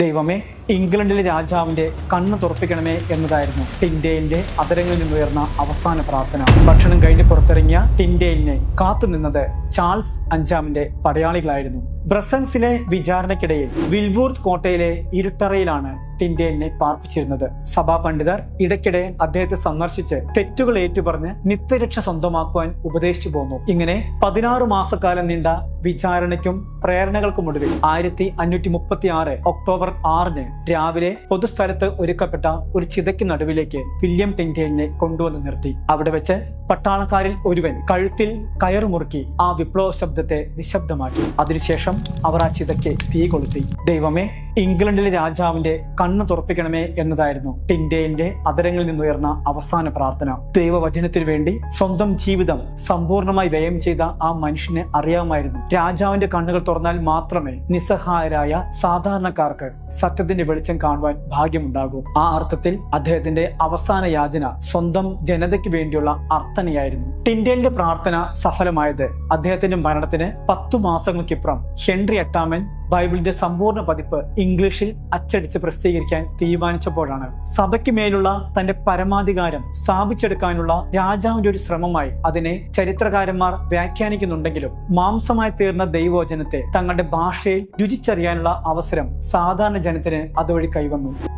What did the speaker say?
ദൈവമേ ഇംഗ്ലണ്ടിലെ രാജാവിന്റെ കണ്ണ് തുറപ്പിക്കണമേ എന്നതായിരുന്നു ടിൻഡേലിന്റെ അതരങ്ങളിൽ നിന്നുയർന്ന അവസാന പ്രാർത്ഥന. ഭക്ഷണം കഴിഞ്ഞ് പുറത്തിറങ്ങിയ ടിൻഡേലിനെ കാത്തുനിന്നത് ചാൾസ് അഞ്ചാമിന്റെ പടയാളികളായിരുന്നു. ബ്രസൻസിലെ വിചാരണയ്ക്കിടയിൽ വിൽവൂർത്ത് കോട്ടയിലെ ഇരുട്ടറയിലാണ് ടിൻഡേലിനെ പാർപ്പിച്ചിരുന്നത്. സഭാ പണ്ഡിതർ ഇടയ്ക്കിടെ അദ്ദേഹത്തെ സന്ദർശിച്ച് തെറ്റുകൾ ഏറ്റുപറഞ്ഞ് നിത്യരക്ഷ സ്വന്തമാക്കുവാൻ ഉപദേശിച്ചു പോന്നു. ഇങ്ങനെ പതിനാറ് മാസക്കാലം നീണ്ട വിചാരണയ്ക്കും പ്രേരണകൾക്കുമൊടുവിൽ ആയിരത്തി അഞ്ഞൂറ്റി മുപ്പത്തി ആറ് ഒക്ടോബർ ആറിന് രാവിലെ പൊതുസ്ഥലത്ത് ഒരുക്കപ്പെട്ട ഒരു ചിതയ്ക്ക് നടുവിലേക്ക് വില്യം ടിൻഡേലിനെ കൊണ്ടുവന്ന് നിർത്തി. അവിടെ വെച്ച് പട്ടാളക്കാരിൽ ഒരുവൻ കഴുത്തിൽ കയറുമുറുക്കി ആ വിപ്ലവ ശബ്ദത്തെ നിശബ്ദമാക്കി. അതിനുശേഷം അവർ ആ ചിതയ്ക്ക് തീ കൊളുത്തി ദൈവമേ ഇംഗ്ലണ്ടിലെ രാജാവിന്റെ കണ്ണ് തുറപ്പിക്കണമേ എന്നതായിരുന്നു ടിൻഡേലിന്റെ അതരങ്ങളിൽ നിന്നുയർന്ന അവസാന പ്രാർത്ഥന. ദൈവവചനത്തിനു വേണ്ടി സ്വന്തം ജീവിതം സമ്പൂർണമായി വ്യയം ചെയ്ത ആ മനുഷ്യനെ അറിയാമായിരുന്നു. രാജാവിന്റെ കണ്ണുകൾ തുറന്നാൽ മാത്രമേ നിസ്സഹായരായ സാധാരണക്കാർക്ക് സത്യത്തിന്റെ വെളിച്ചം കാണുവാൻ ഭാഗ്യമുണ്ടാകൂ. ആ അർത്ഥത്തിൽ അദ്ദേഹത്തിന്റെ അവസാന യാചന സ്വന്തം ജനതയ്ക്ക് വേണ്ടിയുള്ള അർത്ഥനയായിരുന്നു. ടിൻഡേലിന്റെ പ്രാർത്ഥന സഫലമായത് അദ്ദേഹത്തിന്റെ മരണത്തിന് പത്തു മാസങ്ങൾക്കിപ്പുറം ഹെൻറി എട്ടാമൻ ബൈബിളിന്റെ സമ്പൂർണ പതിപ്പ് ഇംഗ്ലീഷിൽ അച്ചടിച്ച് പ്രസിദ്ധീകരിക്കാൻ തീരുമാനിച്ചപ്പോഴാണ്. സഭയ്ക്ക് മേലുള്ള തന്റെ പരമാധികാരം സ്ഥാപിച്ചെടുക്കാനുള്ള രാജാവിന്റെ ഒരു ശ്രമമായി അതിനെ ചരിത്രകാരന്മാർ വ്യാഖ്യാനിക്കുന്നുണ്ടെങ്കിലും മാംസമായി തീർന്ന ദൈവോചനത്തെ തങ്ങളുടെ ഭാഷയിൽ രുചിച്ചറിയാനുള്ള അവസരം സാധാരണ ജനത്തിന് അതുവഴി കൈവന്നു.